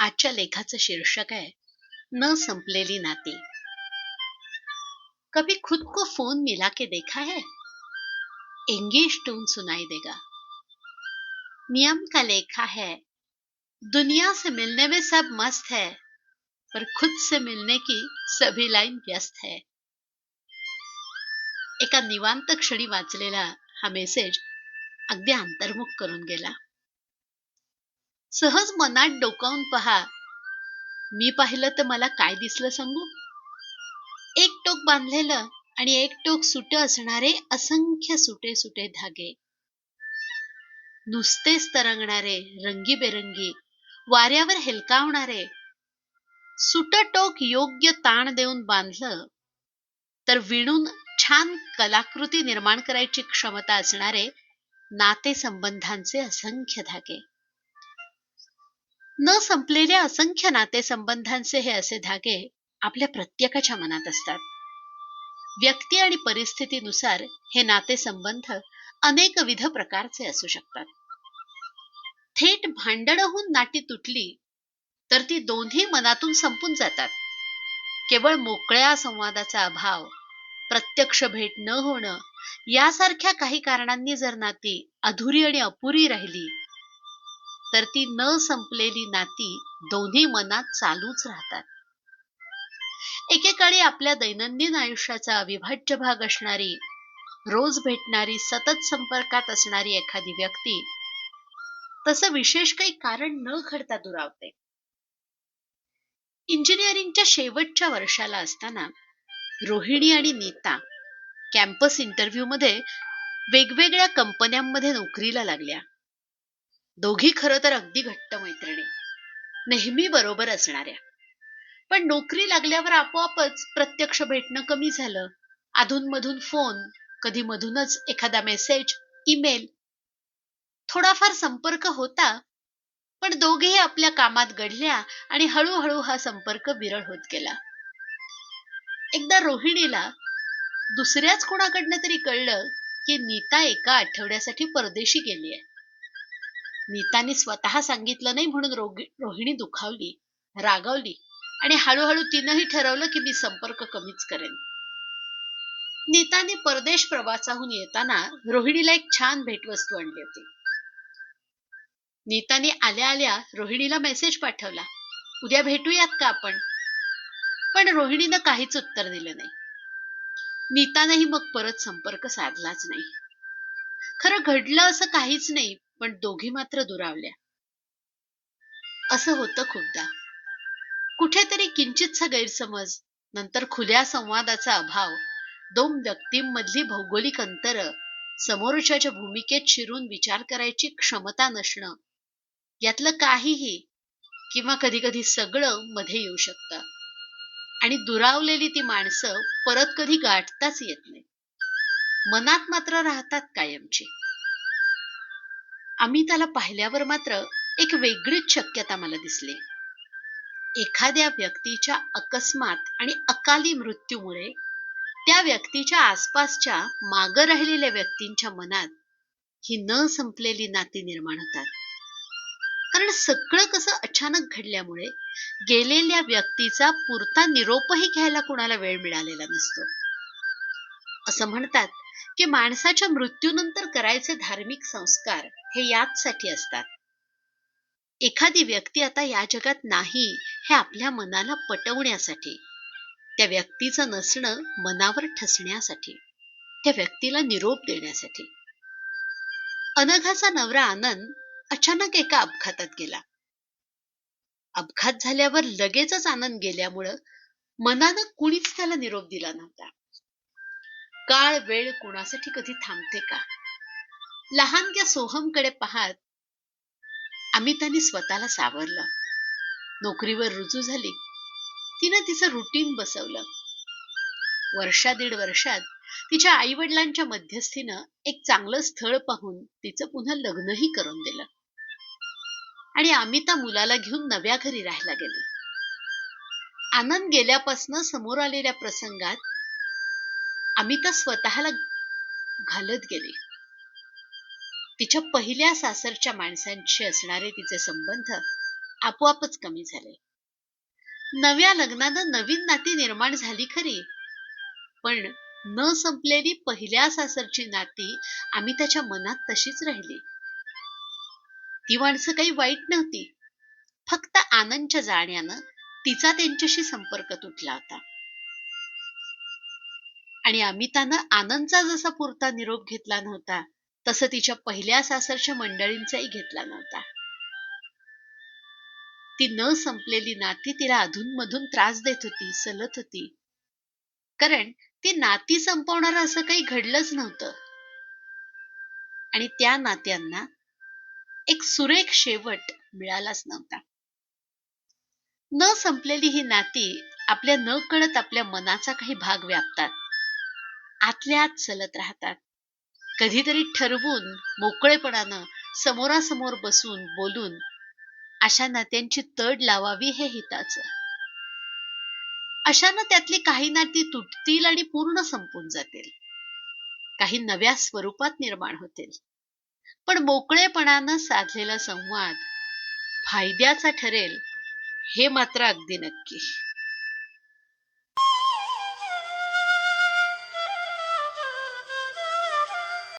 आजच्या लेखाचं शीर्षक आहे न संपलेली नाती. कभी खुद को फोन मिला के देखा है? इंग्लिश टून सुनाई देगा. नियम का लेखा है दुनिया से मिलने में सब मस्त है पर खुद से मिलने की सभी लाइन व्यस्त है. एका निवांत क्षणी वाचलेला हा मेसेज अगदी अंतर्मुख करून गेला. सहज मनात डोकावून पहा. मी पाहिलं तर मला काय दिसलं सांगू? एक टोक बांधलेलं आणि एक टोक सुट असणारे असंख्य सुटे सुटे धागे. नुसतेच तरंगणारे रंगीबेरंगी वाऱ्यावर हेलकावणारे. सुट टोक योग्य ताण देऊन बांधलं तर विणून छान कलाकृती निर्माण करायची क्षमता असणारे नातेसंबंधांचे असंख्य धागे. न संपलेल्या असंख्य नातेसंबंधांचे हे असे धागे आपल्या प्रत्येकाच्या मनात असतात. व्यक्ती आणि परिस्थितीनुसार हे नातेसंबंध अनेकविध प्रकारचे असू शकतात. थेट भांडण होऊन नाती तुटली तर ती दोन्ही मनातून संपून जातात. केवळ मोकळ्या संवादाचा अभाव प्रत्यक्ष भेट न होणं यासारख्या काही कारणांनी जर नाती अधुरी आणि अपुरी राहिली तर ती न संपलेली नाती दोन्ही मनात चालूच राहतात. एकेकाळी आपल्या दैनंदिन आयुष्याचा अविभाज्य भाग असणारी रोज भेटणारी सतत संपर्कात असणारी एखादी व्यक्ती तसं विशेष काही कारण न घडता दुरावते. इंजिनिअरिंगच्या शेवटच्या वर्षाला असताना रोहिणी आणि नीता कॅम्पस इंटरव्ह्यू मध्ये वेगवेगळ्या कंपन्यांमध्ये नोकरीला लागल्या. दोघी खरं तर अगदी घट्ट मैत्रिणी. नेहमी बरोबर असणाऱ्या. पण नोकरी लागल्यावर आपोआपच प्रत्यक्ष भेटणं कमी झालं. अधूनमधून फोन कधी मधूनच एखादा मेसेज ईमेल थोडाफार संपर्क होता पण दोघेही आपल्या कामात गढल्या आणि हळूहळू हा संपर्क विरळ होत गेला. एकदा रोहिणीला दुसऱ्याच कोणाकडनं तरी कळलं की नीता एका आठवड्यासाठी परदेशी गेली आहे नीताने स्वतः सांगितलं नाही म्हणून रोहिणी दुखावली रागावली आणि हळूहळू तिनंही ठरवलं की मी संपर्क कमीच करेन. नीताने परदेश प्रवासाहून येताना रोहिणीला एक छान भेटवस्तू आणली होती. नीताने आल्या आल्या रोहिणीला मेसेज पाठवला उद्या भेटूयात का आपण? पण रोहिणीनं काहीच उत्तर दिलं नाही. नीतानेही मग परत संपर्क साधलाच नाही. खरं घडलं असं काहीच नाही पण दोघी मात्र दुरावल्या. असं होतं खूपदा. कुठेतरी किंचितसा गैरसमज नंतर खुल्या संवादाचा अभाव दोन व्यक्तींमधली भौगोलिक अंतर समोरच्याच्या भूमिकेत शिरून विचार करायची क्षमता नसणं यातलं काहीही किंवा कधी कधी सगळं मध्ये येऊ शकतं. आणि दुरावलेली ती माणसं परत कधी गाठताच येत नाही मनात मात्र राहतात कायमची. त्याला पाहिल्यावर मात्र एक वेगळीच शक्यता मला दिसली. एखाद्या व्यक्तीच्या अकस्मात आणि अकाली मृत्यूमुळे त्या व्यक्तीच्या आसपासच्या माग राहिलेल्या व्यक्तींच्या मनात ही न संपलेली नाती निर्माण होतात. कारण सगळं कसं अचानक घडल्यामुळे गेलेल्या व्यक्तीचा पुरता निरोपही घ्यायला कुणाला वेळ मिळालेला नसतो. असं म्हणतात की माणसाच्या मृत्यूनंतर करायचे धार्मिक संस्कार हे याचसाठी असतात. एखादी व्यक्ती आता या जगात नाही हे आपल्या मनाला पटवण्यासाठी त्या व्यक्तीचं नसणं मनावर ठसण्यासाठी त्या व्यक्तीला निरोप देण्यासाठी. अनघाचा नवरा आनंद अचानक एका अपघातात गेला. अपघात झाल्यावर लगेचच आनंद गेल्यामुळं मनानं कुणीच त्याला निरोप दिला नव्हता. काळ वेळ कुणासाठी कधी थांबते का? लहानग्या सोहमकडे पाहत अमिताने स्वतःला सावरलं. नोकरीवर रुजू झाली. तिनं तिचं रुटीन बसवलं. वर्षा दीड वर्षात तिच्या आई वडिलांच्या मध्यस्थीनं एक चांगलं स्थळ पाहून तिचं पुन्हा लग्नही करून दिलं. आणि अमिता मुलाला घेऊन नव्या घरी राहायला गेली. आनंद गेल्यापासनं समोर आलेल्या प्रसंगात अमिता स्वतःला घालत गेली. तिच्या पहिल्या सासरच्या माणसांशी असणारे तिचे संबंध आपोआपच कमी झाले. नव्या लग्नानं नवीन नाती निर्माण झाली खरी पण न संपलेली पहिल्या सासरची नाती आम्ही त्याच्या मनात तशीच राहिली. ती माणसं काही वाईट नव्हती. फक्त आनंदच्या जाण्यानं तिचा त्यांच्याशी संपर्क तुटला होता. आणि अमितानं आनंदचा जसा पुरता निरोप घेतला नव्हता तसं तिच्या पहिल्या सासरच्या मंडळींचाही घेतला नव्हता. ती न संपलेली नाती तिला अधूनमधून त्रास देत होती सलत होती. कारण ती नाती संपवणार असं काही घडलंच नव्हतं. आणि त्या नात्यांना एक सुरेख शेवट मिळालाच नव्हता. न संपलेली ही नाती आपल्या न कळत आपल्या मनाचा काही भाग व्यापतात. आतल्या आत चलत राहतात. कधीतरी ठरवून मोकळेपणानं समोरासमोर बसून बोलून अशा नात्यांची तड लावावी हे हिताचं. अशानं त्यातली काही नाती तुटतील आणि पूर्ण संपून जातील. काही नव्या स्वरूपात निर्माण होतील. पण मोकळेपणानं साधलेला संवाद फायद्याचा ठरेल हे मात्र अगदी नक्की.